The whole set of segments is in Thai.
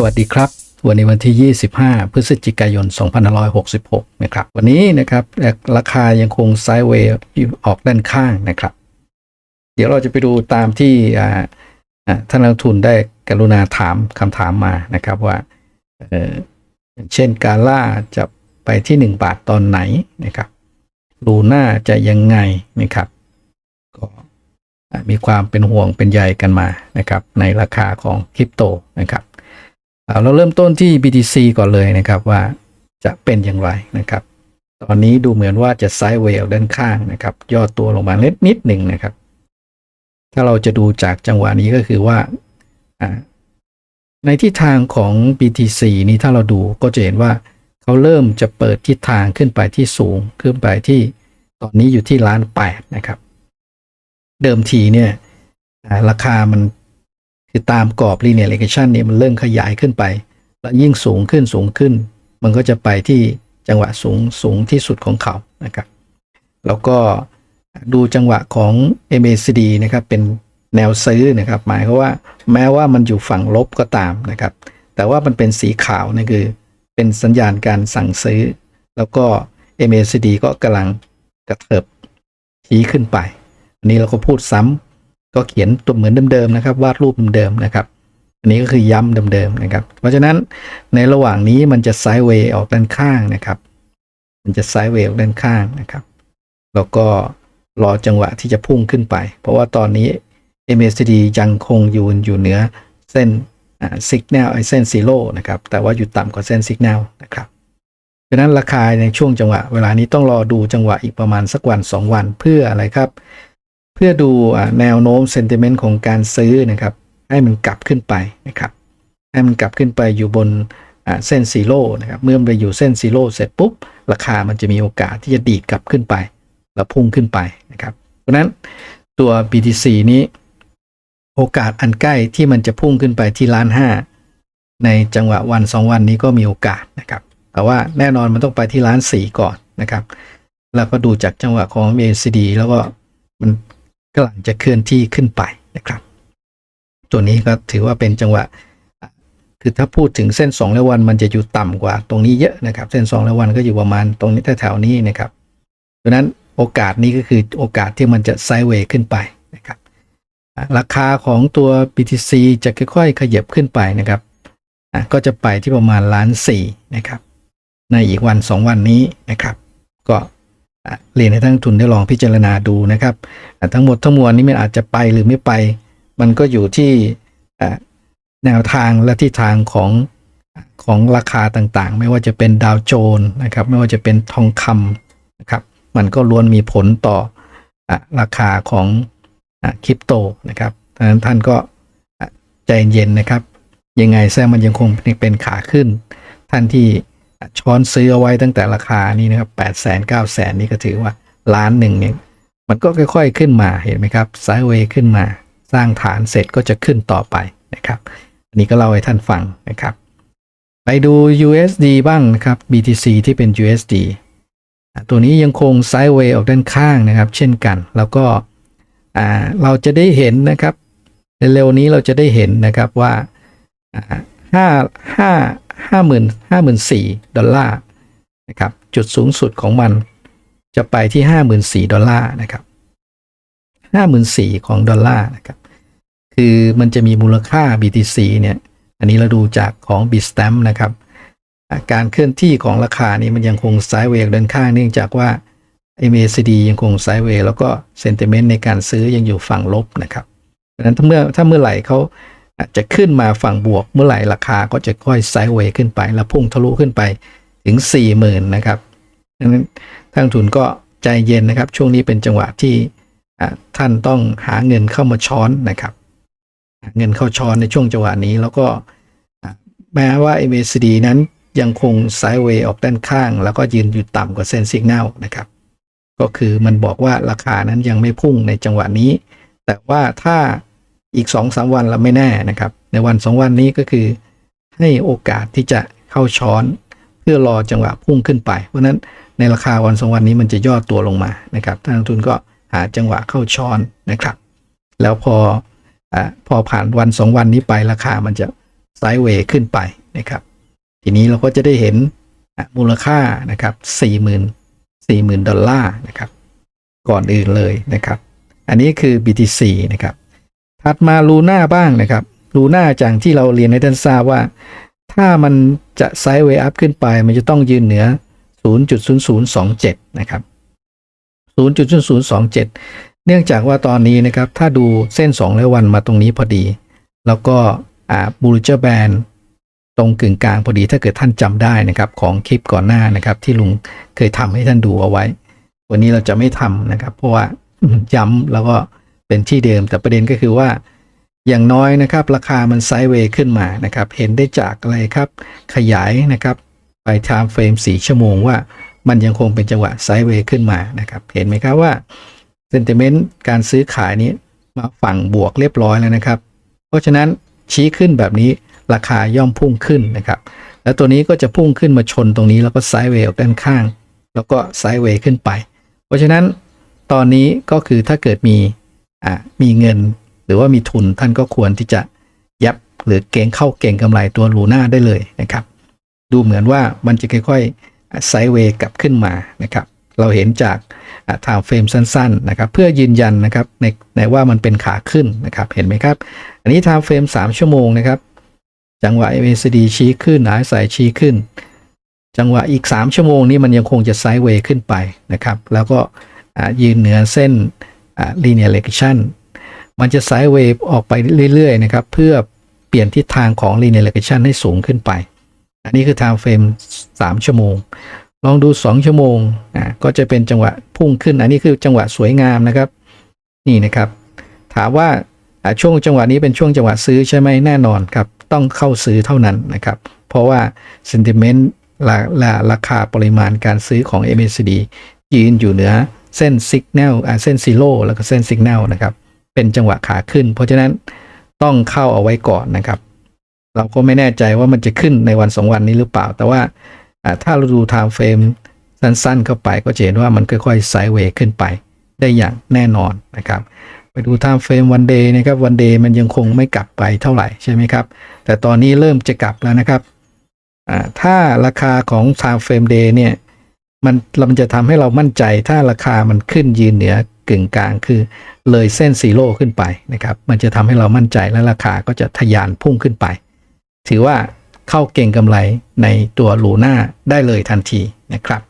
สวัสดีครับ วันนี้วันที่ 25 พฤศจิกายน 2566 นะครับ วันนี้นะครับราคายังคงไซด์เวย์ออกด้านข้างนะครับ เดี๋ยวเราจะไปดูตามที่ท่านนักลงทุนได้กรุณาถามคำถามมานะครับว่าเเช่นกาล่าจะไปที่ 1 บาทตอนไหนนะครับลูน่าจะยังไงนะครับก็มีความเป็นห่วงเป็นใยกันมานะครับ ในราคาของคริปโตนะครับ เราเริ่มต้นที่ BTC ก่อนเลยนะครับว่าจะเป็นอย่างไรนะครับ ตอนนี้ดูเหมือนว่าจะไซด์เวลด้านข้างนะครับ ย่อตัวลงมาเล็กนิดหนึ่งนะครับ ถ้าเราจะดูจากจังหวะนี้ก็คือว่าในทิศทางของ BTC นี้ถ้าเราดูก็จะเห็นว่าเขาเริ่มจะเปิดทิศทางขึ้นไปที่สูงขึ้นไปที่ตอนนี้อยู่ที่ล้านแปดนะครับ เดิมทีเนี่ยราคามัน คือตามกรอบ linear regression เนี่ยมันเริ่มขยายขึ้นไป แล้วยิ่งสูงขึ้นสูงขึ้น มันก็จะไปที่จังหวะสูงสูงที่สุดของเขานะครับ แล้วก็ดูจังหวะของ MACD นะครับเป็นแนวซื้อนะครับ หมายความว่าแม้ว่ามันอยู่ฝั่งลบก็ตามนะครับ แต่ว่ามันเป็นสีขาวนี่คือ เป็นสัญญาณการสั่งซื้อ แล้วก็ MACD ก็กำลังกระเถิบชี้ขึ้นไป อันนี้เราก็พูดซ้ำ ก็เขียนตัวเหมือนเดิมๆนะครับ วาดรูปเดิมๆนะครับ อันนี้ก็คือย้ำเดิมๆนะครับ เพราะฉะนั้นในระหว่างนี้มันจะไซด์เวย์ออกด้านข้างนะครับ มันจะไซด์เวย์ออกด้านข้างนะครับ แล้วก็รอจังหวะที่จะพุ่งขึ้นไป เพราะว่าตอนนี้ MACD ยังคงยู่อยู่เหนือเส้นสัญญาณไอเส้นซีโร่นะครับ แต่ว่าอยู่ต่ำกว่าเส้นสัญญาณนะครับเพราะฉะนั้นราคาในช่วงจังหวะ เวลานี้ต้องรอดูจังหวะอีกประมาณสักวันสองวันเพื่ออะไรครับ เพื่อดูแนวโน้มเซนติเมนต์ของการซื้อนะครับ ให้มันกลับขึ้นไปนะครับ ให้มันกลับขึ้นไปอยู่บนเส้นซีโร่นะครับ เมื่อมันไปอยู่เส้นซีโร่เสร็จปุ๊บ ราคามันจะมีโอกาสที่จะดีดกลับขึ้นไป แล้วพุ่งขึ้นไปนะครับ เพราะนั้นตัว BTC นี้ โอกาสอันใกล้ที่มันจะพุ่งขึ้นไปที่ล้านห้าในจังหวะวันสองวันนี้ก็มีโอกาสนะครับ แต่ว่าแน่นอนมันต้องไปที่ล้านสี่ก่อนนะครับ แล้วก็ดูจากจังหวะของ MACD แล้วก็มัน กำลังจะเคลื่อนที่ขึ้นไปนะครับ ตัวนี้ก็ถือว่าเป็นจังหวะ คือถ้าพูดถึงเส้น2และวันมันจะอยู่ต่ำกว่า ตรงนี้เยอะนะครับ เส้น2และวันก็อยู่ประมาณตรงนี้แถวๆนี้นะครับดังนั้นโอกาสนี้ก็คือโอกาสที่มันจะไซด์เวย์ขึ้นไปนะครับราคาของตัว BTC จะค่อยๆ ขยับขึ้นไปนะครับก็จะไปที่ประมาณล้านสี่นะครับ ในอีกวัน 2 วันนี้นะครับ ก็ เรียนให้ท่านทุนได้ลองพิจารณาดูนะครับ ทั้งหมดทั้งมวลนี้มันอาจจะไปหรือไม่ไป มันก็อยู่ที่แนวทางและทิศทางของของราคาต่างๆ ไม่ว่าจะเป็นดาวโจนส์นะครับ ไม่ว่าจะเป็นทองคำนะครับ มันก็ล้วนมีผลต่ออราคาของอคริปโตนะครับดังนั้นท่านก็ใจเย็นนะครับ ยังไงแซงมันยังคงเป็นขาขึ้น ท่านที่ ช้อนซื้อเอาไว้ตั้งแต่ราคานี้นะครับแปดแสนเก้าแสนนี่ก็ถือว่าล้านหนึ่งเนี่ยมันก็ค่อยๆขึ้นมาเห็นไหมครับไซด์เวย์ขึ้นมา สร้างฐานเสร็จก็จะขึ้นต่อไปนะครับอันนี้ก็เล่าให้ท่านฟังนะครับ ไปดู USD บ้างนะครับ BTC ที่เป็น USD ตัวนี้ยังคงไซด์เวย์ออกด้านข้างนะครับ เช่นกันแล้วก็เราจะได้เห็นนะครับเร็วๆนี้เราจะได้เห็นนะครับว่า ห้าห้าห้าหมื่นห้าหมื่นสี่ดอลลาร์นะครับจุดสูงสุดของมันจะไปที่ห้าหมื่นสี่ดอลลาร์นะครับห้าหมื่นสี่ของดอลลาร์นะครับ คือมันจะมีมูลค่า BTC เนี่ย อันนี้เราดูจากของ Bitstamp นะครับ การเคลื่อนที่ของราคานี้มันยังคงไซด์เวย์เดินข้างเนื่องจากว่า MACD ยังคงไซด์เวย์แล้วก็เซนติเมนต์ในการซื้อยังอยู่ฝั่งลบนะครับดังนั้นถ้าเมื่อถ้าเมื่อไหร่เขา จะขึ้นมาฝั่งบวกเมื่อไหร่ราคาก็จะค่อยไซด์เวย์ขึ้นไป แล้วพุ่งทะลุขึ้นไปถึง 40,000นะครับดังนั้นทางทุนก็ใจเย็นนะครับ ช่วงนี้เป็นจังหวะที่ท่านต้องหาเงินเข้ามาช้อนนะครับ เงินเข้าช้อนในช่วงจังหวะนี้แล้วก็แม้ว่า MACD นั้นยังคงไซด์เวย์ออกด้านข้าง แล้วก็ยืนอยู่ต่ำกว่าเส้นสัญญาณนะครับ ก็คือมันบอกว่าราคานั้นยังไม่พุ่งในจังหวะนี้ แต่ว่าถ้า อีก2อสวันเราไม่แน่นะครับ ในวัน 2 วันนี้ก็คือให้โอกาสที่จะเข้าช้อนเพื่อรอจังหวะพุ่งขึ้นไป เพราะนั้นในราคาวันสองวันนี้มันจะย่อตัวลงมานะครับทานักทุนก็หาจังหวะเข้าช้อนนะครับ แล้วพออพอผ่านวันสองวันนี้ไปราคามันจะไซด์เวย์ขึ้นไปนะครับ ทีนี้เราก็จะได้เห็นมูลค่านะครับ40,000 40,000ดอลลาร์นะครับ ก่อนอื่นเลยนะครับ อันนี้คือ BTC นะครับ ถัดมาลูน่าบ้างนะครับลูน่าจากที่เราเรียนให้ท่านทราบว่า ถ้ามันจะไซด์เวย์อัพขึ้นไป มันจะต้องยืนเหนือ 0.0027 นะครับ 0.0027 เนื่องจากว่าตอนนี้นะครับ ถ้าดูเส้น2ร้อยวันมาตรงนี้พอดี แล้วก็บูลเจอร์แบนตรงกึ่งกลางพอดีถ้าเกิดท่านจำได้นะครับของคลิปก่อนหน้านะครับ ที่ลุงเคยทำให้ท่านดูเอาไว้ วันนี้เราจะไม่ทำนะครับ เพราะว่าย้ำแล้วก็ เป็นที่เดิมแต่ประเด็นก็คือว่าอย่างน้อยนะครับ ราคามันไซด์เวย์ขึ้นมานะครับ เห็นได้จากอะไรครับ ขยายนะครับ ไปไทม์เฟรม4ชั่วโมงว่ามันยังคงเป็นจังหวะไซด์เวย์ขึ้นมานะครับ เห็นไหมครับว่าเซนติเมนต์การซื้อขายนี้มาฝั่งบวกเรียบร้อยแล้วนะครับ เพราะฉะนั้นชี้ขึ้นแบบนี้ราคาย่อมพุ่งขึ้นนะครับ แล้วตัวนี้ก็จะพุ่งขึ้นมาชนตรงนี้แล้วก็ไซด์เวย์ออกด้านข้าง แล้วก็ไซด์เวย์ขึ้นไป เพราะฉะนั้นตอนนี้ก็คือถ้าเกิดมี มีเงินหรือว่ามีทุนท่านก็ควรที่จะยับหรือเก่งเข้าเก่งกำไรตัวลูน่าได้เลยนะครับ ดูเหมือนว่ามันจะค่อยๆไซด์เวย์กลับขึ้นมานะครับ เราเห็นจากไทม์เฟรมสั้นๆนะครับ เพื่อยืนยันนะครับในในว่ามันเป็นขาขึ้นนะครับ เห็นไหมครับ อันนี้ไทม์เฟรม3 ชั่วโมงนะครับ จังหวะ MACD ชี้ขึ้น RSI ชี้ขึ้น จังหวะอีก 3 ชั่วโมงนี้มันยังคงจะไซด์เวย์ขึ้นไปนะครับ แล้วก็อ่ายืนเหนือเส้น linear regression มันจะไซด์เวย์ออกไปเรื่อยๆนะครับเพื่อเปลี่ยนทิศทางของ linear regression ให้สูงขึ้นไป อันนี้คือ time frame 3 ชั่วโมง ลองดู 2 ชั่วโมงอ่าก็จะเป็นจังหวะพุ่งขึ้น อันนี้คือจังหวะสวยงามนะครับ นี่นะครับ ถามว่าอ่าช่วงจังหวะนี้เป็นช่วงจังหวะซื้อใช่ไหมแน่นอนครับ ต้องเข้าซื้อเท่านั้นนะครับ เพราะว่า sentiment ราราราคาปริมาณการซื้อของ MACD ยืนอยู่เหนือ เส้น signal อ่าเส้น zero แล้วก็เส้น signal นะครับ เป็นจังหวะขาขึ้น เพราะฉะนั้นต้องเข้าเอาไว้ก่อนนะครับ เราก็ไม่แน่ใจว่ามันจะขึ้นในวันสองวันนี้หรือเปล่า แต่ว่าถ้าเราดู time frame สั้นๆ เข้าไปก็จะเห็นว่ามันค่อยๆไซด์เวย์ขึ้นไปได้อย่างแน่นอนนะครับ ไปดู time frame one day นะครับ one day มันยังคงไม่กลับไปเท่าไหร่ใช่ไหมครับ แต่ตอนนี้เริ่มจะกลับแล้วนะครับถ้าราคาของ time frame day เนี่ย มันมันจะทำให้เรามั่นใจถ้าราคามันขึ้นยืนเหนือกึ่งกลางคือเลยเส้นซีโร่ขึ้นไปนะครับ มันจะทำให้เรามั่นใจและราคาก็จะทะยานพุ่งขึ้นไป ถือว่าเข้าเก่งกำไรในตัวลูน่าได้เลยทันทีนะครับ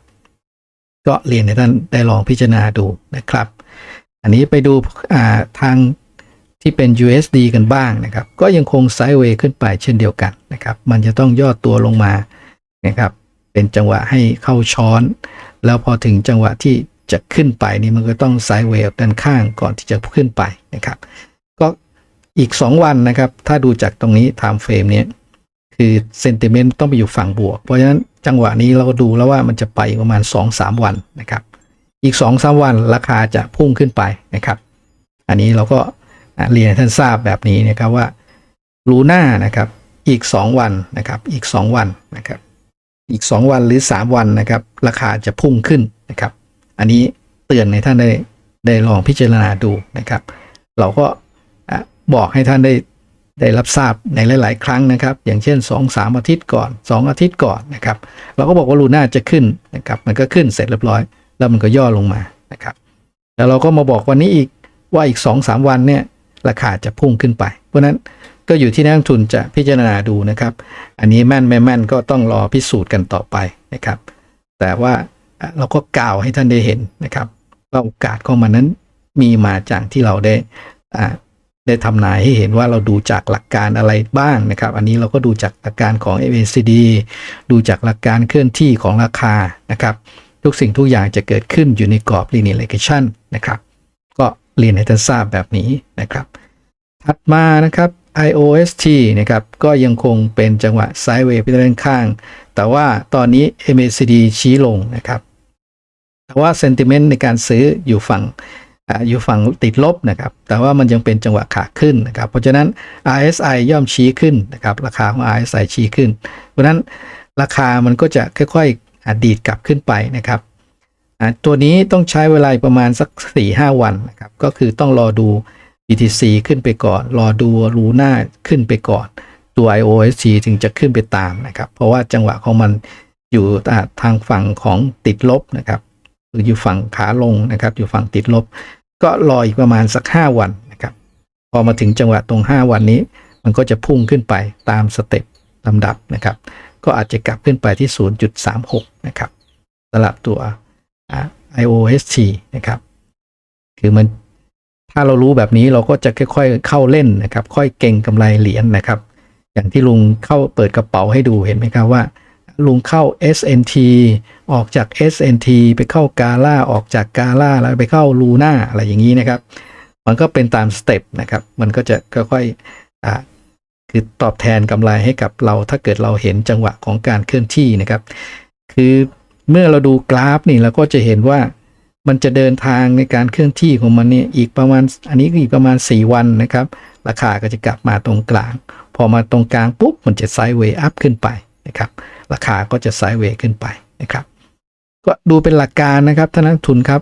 ก็เรียนให้ท่านได้ลองพิจารณาดูนะครับ อันนี้ไปดูาทางที่เป็น USD กันบ้างนะครับ ก็ยังคงไซด์เวย์ขึ้นไปเช่นเดียวกันนะครับ มันจะต้องย่อตัวลงมานะครับ เป็นจังหวะให้เข้าช้อน แล้วพอถึงจังหวะที่จะขึ้นไปนี่มันก็ต้องไซด์เวย์ด้านข้างก่อนที่จะขึ้นไปนะครับ ก็อีก 2 วันนะครับ ถ้าดูจากตรงนี้ time frame เนี้ยคือเซนติเมนต์ต้องไปอยู่ฝั่งบวก เพราะฉะนั้นจังหวะนี้เราก็ดูแล้วว่ามันจะไปประมาณ 2-3 วันนะครับ อีก2อสวันราคาจะพุ่งขึ้นไปนะครับ อันนี้เราก็เรียนให้ท่านทราบแบบนี้นะครับว่าลูน่านะครับอีก 2 วันนะครับอีก 2 วันนะครับ อีก 2 วันหรือ 3 วันนะครับ ราคาจะพุ่งขึ้นนะครับ อันนี้เตือนให้ท่านได้ได้ลองพิจารณาดูนะครับ เราก็บอกให้ท่านได้ได้รับทราบในหลาย ๆ ครั้งนะครับ อย่างเช่น 2 3 อาทิตย์ก่อน 2 อาทิตย์ก่อนนะครับ เราก็บอกว่าลูน่าจะขึ้นนะครับ มันก็ขึ้นเสร็จเรียบร้อย แล้วมันก็ย่อลงมานะครับ แล้วเราก็มาบอกวันนี้อีกว่าอีก 2-3 วันเนี่ยราคาจะพุ่งขึ้นไป เพราะนั้น ก็อยู่ที่นักลงทุนจะพิจารณาดูนะครับ อันนี้แม่นไม่แม่นก็ต้องรอพิสูจน์กันต่อไปนะครับ แต่ว่าเราก็กล่าวให้ท่านได้เห็นนะครับว่าโอกาสของมันนั้นมีมาจากที่เราได้ได้ทำนายให้เห็นว่าเราดูจากหลักการอะไรบ้างนะครับ อันนี้เราก็ดูจากหลักการของ MACD ดูจากหลักการเคลื่อนที่ของราคานะครับ ทุกสิ่งทุกอย่างจะเกิดขึ้นอยู่ในกรอบ linear regression นะครับ ก็เรียนให้ท่านทราบแบบนี้นะครับ ถัดมานะครับ IOST นะครับก็ยังคงเป็นจังหวะไซด์เวย์ไปด้านข้าง แต่ว่าตอนนี้ MACD ชี้ลงนะครับแต่ว่า sentiment ในการซื้ออยู่ฝั่งอยู่ฝั่งติดลบนะครับ แต่ว่ามันยังเป็นจังหวะขาขึ้นนะครับ เพราะฉะนั้น RSI ย่อมชี้ขึ้นนะครับ ราคาของ RSI ชี้ขึ้น เพราะฉะนั้นราคามันก็จะค่อยๆอดีดกลับขึ้นไปนะครับตัวนี้ต้องใช้เวลาประมาณสัก 4-5 วันนะครับ ก็คือต้องรอดู BTC ขึ้นไปก่อน รอดูลูน่าขึ้นไปก่อน ตัว IOSG ถึงจะขึ้นไปตามนะครับ เพราะว่าจังหวะของมันอยู่ทางฝั่งของติดลบนะครับหรืออยู่ฝั่งขาลงนะครับ อยู่ฝั่งติดลบ ก็รออีกประมาณสัก 5 วันนะครับ พอมาถึงจังหวะตรง 5 วันนี้ มันก็จะพุ่งขึ้นไปตามสเต็ปลำดับนะครับ ก็อาจจะกลับขึ้นไปที่ 0.36 นะครับสำหรับตัวอ่า IOST นะครับ คือมัน ถ้าเรารู้แบบนี้เราก็จะค่อยๆเข้าเล่นนะครับ ค่อยเก่งกำไรเหรียญนะครับ อย่างที่ลุงเข้าเปิดกระเป๋าให้ดูเห็นไหมครับว่า ลุงเข้า SNT ออกจาก SNT ไปเข้ากาล่าออกจากกาล่าแล้วไปเข้าลูน่าอะไรอย่างนี้นะครับ มันก็เป็นตามสเต็ปนะครับ มันก็จะค่อยๆอ่าคือตอบแทนกำไรให้กับเราถ้าเกิดเราเห็นจังหวะของการเคลื่อนที่นะครับ คือเมื่อเราดูกราฟนี่เราก็จะเห็นว่า มันจะเดินทางในการเคลื่อนที่ของมันเนี่ยอีกประมาณอันนี้ก็อีกประมาณ 4 วันนะครับ ราคาก็จะกลับมาตรงกลาง พอมาตรงกลางปุ๊บมันจะไซด์เวย์อัพขึ้นไปนะครับราคาก็จะไซด์เวย์ขึ้นไปนะครับก็ดูเป็นหลักการนะครับท่านนักทุนครับ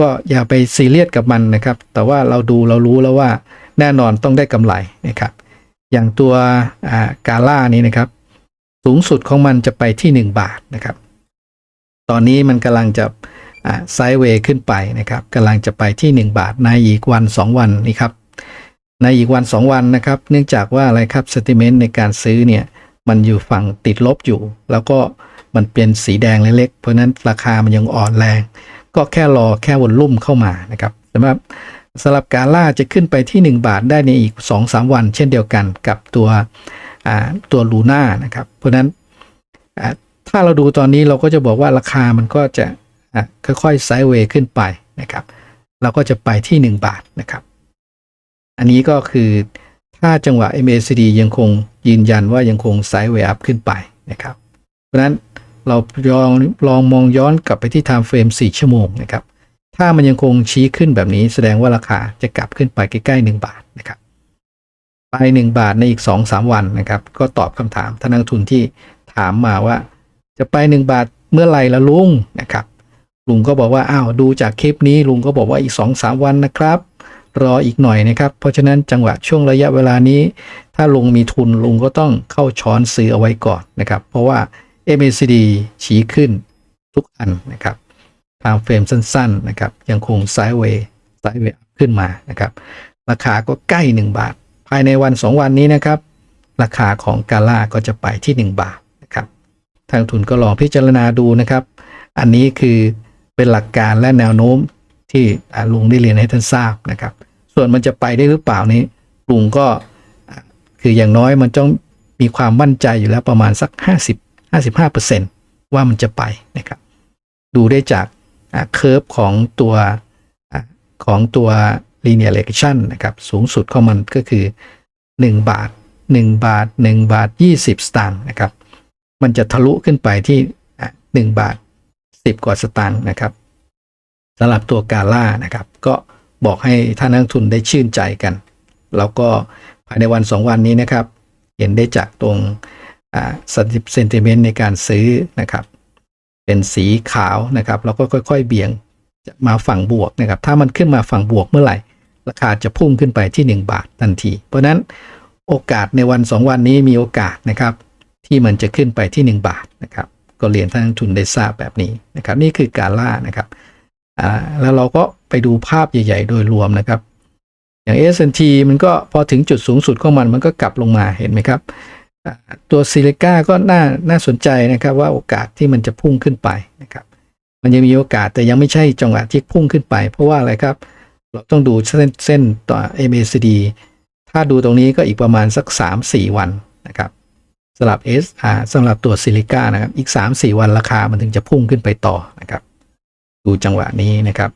ก็อย่าไปซีเรียสกับมันนะครับ แต่ว่าเราดูเรารู้แล้วว่าแน่นอนต้องได้กำไรนะครับ อย่างตัวกาล่านี้นะครับ สูงสุดของมันจะไปที่ 1 บาทนะครับ ตอนนี้มันกำลังจะ ไซด์เวย์ขึ้นไปนะครับกำลังจะไปที่ 1 บาทในอีกวัน 2 วันนี้ครับในอีกวัน 2 วันนะครับ เนื่องจากว่าอะไรครับสติเมนต์ในการซื้อเนี่ยมันอยู่ฝั่งติดลบอยู่ แล้วก็มันเป็นสีแดงเล็กๆ เพราะนั้นราคามันยังอ่อนแรง ก็แค่รอแค่วนลุ่มเข้ามานะครับสำหรับสำหรับการล่าจะขึ้นไปที่ 1 บาทได้ในอีก 2-3 วัน เช่นเดียวกันกับตัวตัวลูน่านะครับ เพราะนั้นถ้าเราดูตอนนี้เราก็จะบอกว่าราคามันก็จะ ค่อยๆไซด์เวย์ขึ้นไปนะครับ เราก็จะไปที่ 1 บาทนะครับ อันนี้ก็คือถ้าจังหวะ MACD ยังคงยืนยันว่ายังคงไซด์เวย์อัพขึ้นไปนะครับ เพราะฉะนั้นเราลองลองมองย้อนกลับไปที่ time frame 4 ชั่วโมงนะครับ ถ้ามันยังคงชี้ขึ้นแบบนี้แสดงว่าราคาจะกลับขึ้นไปใกล้ๆ1บาทนะครับ ไป 1 บาทในอีก 2-3 วันนะครับ ก็ตอบคำถามท่านนักทุนที่ถามมาว่า จะไป 1 บาทเมื่อไหร่ละลุงนะครับ ลุงก็บอกว่าอ้าวดูจากคลิปนี้ลุงก็บอกว่าอีก 2-3 วันนะครับ รออีกหน่อยนะครับ เพราะฉะนั้นจังหวะช่วงระยะเวลานี้ ถ้าลุงมีทุนลุงก็ต้องเข้าช้อนซื้อเอาไว้ก่อนนะครับ เพราะว่า MACD ชี้ขึ้นทุกอันนะครับทางเฟรมสั้นๆนะครับ ยังคงไซด์เวย์ไซด์เวย์ขึ้นมานะครับ ราคาก็ใกล้ 1 บาท ภายในวัน 2 วันนี้นะครับ ราคาของกาล่าก็จะไปที่ 1 บาทนะครับทางทุนก็ลองพิจารณาดูนะครับ อันนี้คือ เป็นหลักการและแนวโน้มที่ลุงได้เรียนให้ท่านทราบนะครับ ส่วนมันจะไปได้หรือเปล่านี้ลุงก็คืออย่างน้อยมันต้องมีความมั่นใจอยู่แล้วประมาณสัก 50 55%ว่ามันจะไปนะครับ ดูได้จากเคอร์ฟของตัวของตัว linear regression นะครับ สูงสุดของมันก็คือ 1 บาท 1 บาท 1 บาท 20 สตางค์นะครับ มันจะทะลุขึ้นไปที่ 1 บาท 10 กว่าสตางค์นะครับสำหรับตัวกาล่านะครับ ก็บอกให้ท่านนักทุนได้ชื่นใจกัน แล้วก็ภายในวัน 2 วันนี้นะครับ เห็นได้จากตรงสเซนติเมนต์ในการซื้อนะครับ เป็นสีขาวนะครับ แล้วก็ค่อย ๆ เบี่ยงมาฝั่งบวกนะครับ ถ้ามันขึ้นมาฝั่งบวกเมื่อไหร่ ราคาจะพุ่งขึ้นไปที่ 1 บาททันที เพราะนั้นโอกาสในวัน 2 วันนี้มีโอกาสนะครับ ที่มันจะขึ้นไปที่ 1 บาทนะครับ ก็เรียนท่านนักทุนได้ทราบแบบนี้นะครับนี่คือการล่านะครับอ่าแล้วเราก็ไปดูภาพใหญ่ ๆ โดยรวมนะครับ อย่าง S&T มันก็พอถึงจุดสูงสุดของมันมันก็กลับลงมาเห็นไหมครับ ตัวซิลิก้าก็น่าน่าสนใจนะครับว่าโอกาสที่มันจะพุ่งขึ้นไปนะครับมันยังมีโอกาสแต่ยังไม่ใช่จังหวะที่พุ่งขึ้นไป เพราะว่าอะไรครับ เราต้องดูเส้นเส้นต่อ MACD ถ้าดูตรงนี้ก็อีกประมาณสัก 3-4 วันนะครับ สำหรับ S อ่าสำหรับตัวซิลิก้านะครับ อีก 3-4 วันราคามันถึงจะพุ่งขึ้นไปต่อนะครับ ดูจังหวะนี้นะครับ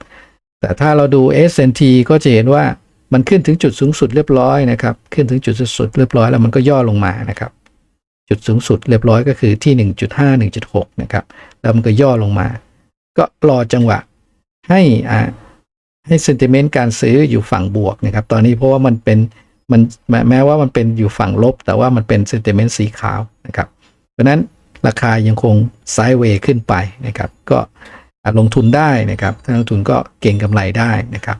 แต่ถ้าเราดู S&T ก็จะเห็นว่ามันขึ้นถึงจุดสูงสุดเรียบร้อยนะครับ ขึ้นถึงจุดสุดเรียบร้อยแล้วมันก็ย่อลงมานะครับ จุดสูงสุดเรียบร้อยก็คือที่ 1.5 1.6 นะครับ แล้วมันก็ย่อลงมา ก็รอจังหวะให้อ่าให้เซนติเมนต์การซื้ออยู่ฝั่งบวกนะครับ ตอนนี้เพราะว่ามันเป็น มันแม้ว่ามันเป็นอยู่ฝั่งลบ แต่ว่ามันเป็นเซนติเมนต์สีขาวนะครับ เพราะนั้นราคายังคงไซด์เวย์ขึ้นไปนะครับ ก็ลงทุนได้นะครับถ้าลงทุนก็เก่งกำไรได้นะครับ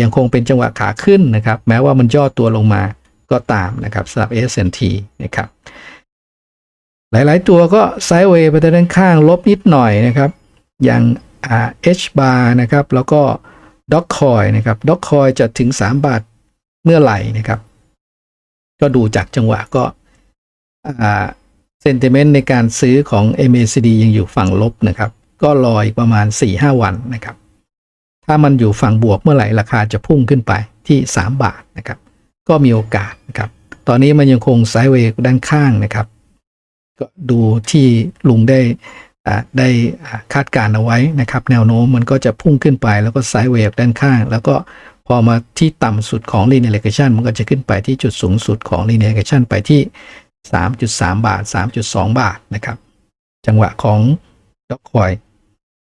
ยังคงเป็นจังหวะขาขึ้นนะครับ แม้ว่ามันย่อตัวลงมาก็ตามนะครับสำหรับ S&T นะครับ หลายๆตัวก็ไซด์เวย์ไปด้านข้างลบนิดหน่อยนะครับ อย่างอ่า H bar นะครับ แล้วก็ Doc Coin นะครับ Doc Coin จะถึง 3 บาท เมื่อไหร่นะครับ ก็ดูจากจังหวะก็เซนติเมนต์ในการซื้อของ MACD ยังอยู่ฝั่งลบนะครับ ก็รออีกประมาณ 4-5 วันนะครับ ถ้ามันอยู่ฝั่งบวกเมื่อไหร่ราคาจะพุ่งขึ้นไปที่ 3 บาทนะครับ ก็มีโอกาสนะครับ ตอนนี้มันยังคงไซด์เวย์ด้านข้างนะครับ ก็ดูที่ลุงได้ได้คาดการณ์เอาไว้นะครับ แนวโน้มมันก็จะพุ่งขึ้นไปแล้วก็ไซด์เวย์ด้านข้าง แล้วก็ พอมาที่ต่ำสุดของ linear regression มันก็จะขึ้นไปที่จุดสูงสุดของ linear regression ไปที่ 3.3 บาท 3.2 บาทนะครับ จังหวะของดอกคอย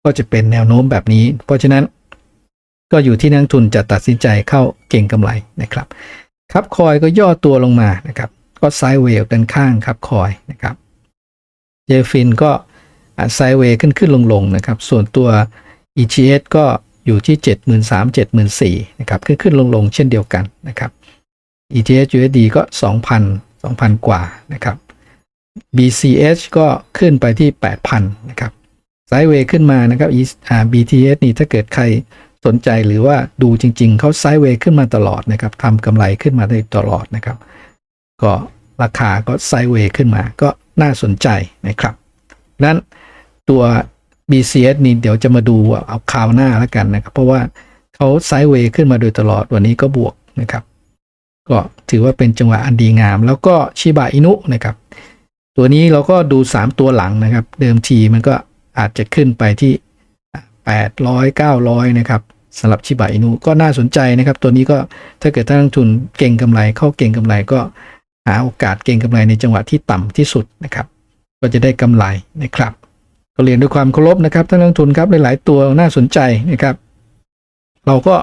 ก็จะเป็นแนวโน้มแบบนี้ เพราะฉะนั้นก็อยู่ที่นักทุนจะตัดสินใจเข้าเก่งกำไรนะครับครับคอยก็ย่อตัวลงมานะครับ ก็ไซด์เวย์ด้านข้างครับคอยนะครับเจฟินก็ไซด์เวย์ขึ้นขึ้นลงลงนะครับ ส่วนตัว EGS ก็ อยู่ที่ 73,000 74,000นะครับขึ้นขึ้นลงลงเช่นเดียวกันนะครับ EGS USD ก็ 2,000 2,000 กว่านะครับ BCH ก็ขึ้นไปที่ 8,000นะครับไซด์เวย์ขึ้นมานะครับ BTS นี่ถ้าเกิดใครสนใจหรือว่าดูจริง ๆ เขาไซด์เวย์ขึ้นมาตลอดนะครับทำกำไรขึ้นมาได้ตลอดนะครับ ก็ราคาก็ไซด์เวย์ขึ้นมาก็น่าสนใจนะครับนั้นตัว BCS นี่เดี๋ยวจะมาดูเอาคราวหน้าแล้วกันนะครับ เพราะว่าเขาไซด์เวย์ขึ้นมาโดยตลอดวันนี้ก็บวกนะครับ ก็ถือว่าเป็นจังหวะอันดีงาม แล้วก็ชิบะอินุนะครับ ตัวนี้เราก็ดู 3 ตัวหลังนะครับ เดิมทีมันก็อาจจะขึ้นไปที่ 800 900 นะครับสำหรับชิบะอินุก็น่าสนใจนะครับ ตัวนี้ก็ถ้าเกิดท่านนักทุนเก่งกำไรเข้าเก่งกำไรก็หาโอกาสเก่งกำไรในจังหวะที่ต่ำที่สุดนะครับ ก็จะได้กำไรนะครับ ก็เรียนด้วยความเคารพนะครับท่านนักลงทุนครับหลาย ๆ ตัวน่าสนใจนะครับ เราก็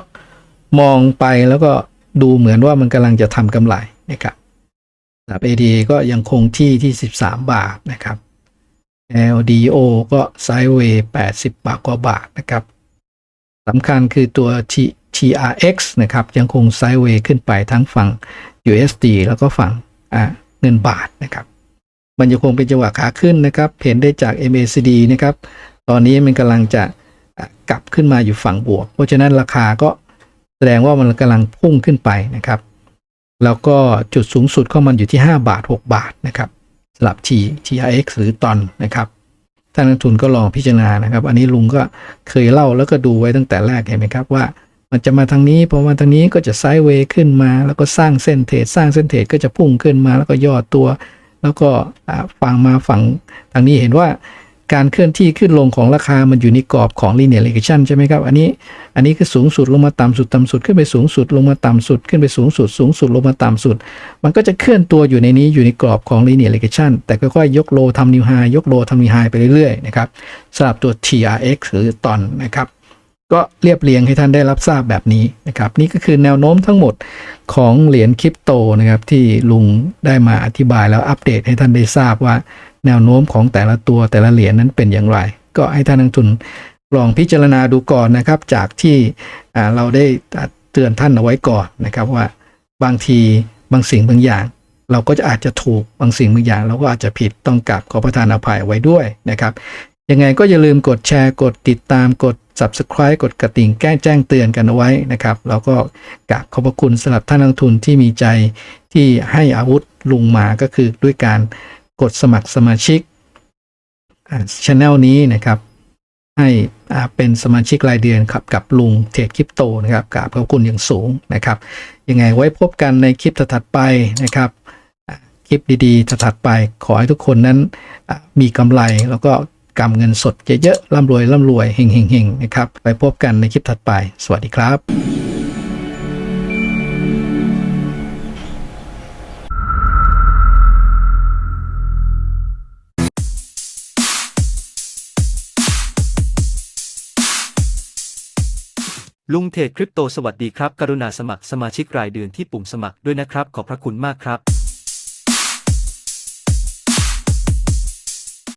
มองไปแล้วก็ดูเหมือนว่ามันกำลังจะทำกำไรนะครับสำหรับ AD ก็ยังคงที่ที่ 13 บาทนะครับ LDO ก็ไซด์เวย์80 บาทกว่าบาทนะครับสำคัญคือตัว TRX นะครับ ยังคงไซด์เวย์ขึ้นไปทั้งฝั่ง USD แล้วก็ฝั่งเงินบาทนะครับ มันยังคงเป็นจังหวะขาขึ้นนะครับ เห็นได้จาก MACD นะครับ ตอนนี้มันกำลังจะกลับขึ้นมาอยู่ฝั่งบวก เพราะฉะนั้นราคาก็แสดงว่ามันกำลังพุ่งขึ้นไปนะครับ แล้วก็จุดสูงสุดของมันอยู่ที่ 5 บาท 6 บาทนะครับสำหรับ T TRX หรือตอนนะครับท่านนักลงทุนก็ลองพิจารณานะครับ อันนี้ลุงก็เคยเล่าแล้วก็ดูไว้ตั้งแต่แรกเห็นไหมครับว่า มันจะมาทางนี้พอมาทางนี้ก็จะไซด์เวย์ขึ้นมา แล้วก็สร้างเส้นเทรดสร้างเส้นเทรดก็จะพุ่งขึ้นมาแล้วก็ย่อตัว แล้วก็อ่าฝั่งมาฝั่งทางนี้เห็นว่าการเคลื่อนที่ขึ้นลงของราคามันอยู่ในกรอบของ linear regression ใช่ไหมครับ อันนี้ อันนี้คือสูงสุดลงมาต่ำสุดต่ำสุดขึ้นไปสูงสุดลงมาต่ำสุดขึ้นไปสูงสุด สูงสุดลงมาต่ำสุด มันก็จะเคลื่อนตัวอยู่ในนี้อยู่ในกรอบของ linear regression แต่ค่อยๆยกโลทำนิวไฮยกโลทำนิวไฮไปเรื่อยๆนะครับสำหรับตัว TRX หรือตอนนะครับ ก็เรียบเรียงให้ท่านได้รับทราบแบบนี้นะครับ นี่ก็คือแนวโน้มทั้งหมดของเหรียญคริปโตนะครับ ที่ลุงได้มาอธิบายแล้วอัปเดตให้ท่านได้ทราบว่า แนวโน้มของแต่ละตัวแต่ละเหรียญนั้นเป็นอย่างไร ก็ให้ท่านนักลงทุนลองพิจารณาดูก่อนนะครับ จากที่เราได้เตือนท่านเอาไว้ก่อนนะครับว่าบางทีบางสิ่งบางอย่าง เราก็จะอาจจะถูกบางสิ่งบางอย่าง เราก็อาจจะผิดต้องกราบขอประทานอภัยไว้ด้วยนะครับ ยังไงก็อย่าลืมกดแชร์กดติดตามกด subscribe กดกระดิ่งแก้แจ้งเตือนกันเอาไว้นะครับ แล้วก็กราบขอบพระคุณสำหรับท่านนักลงทุนที่มีใจที่ให้อาวุธลุงมาก็คือด้วยการกดสมัครสมาชิกช anel นี้นะครับ ให้เป็นสมาชิกรายเดือนครับกับลุงเทรดคริปโตนะครับกราบขอบคุณอย่างสูงนะครับ ยังไงไว้พบกันในคลิปถัดไปนะครับ คลิปดีๆถัดไปขอให้ทุกคนนั้นมีกำไรแล้วก็ กำเงินสดเยอะๆร่ำรวยร่ำรวยเฮงๆๆนะครับไปพบกันในคลิปถัดไป สวัสดีครับลุงเทรดคริปโตสวัสดีครับ กรุณาสมัครสมาชิกรายเดือนที่ปุ่มสมัครด้วยนะครับ ขอบพระคุณมากครับ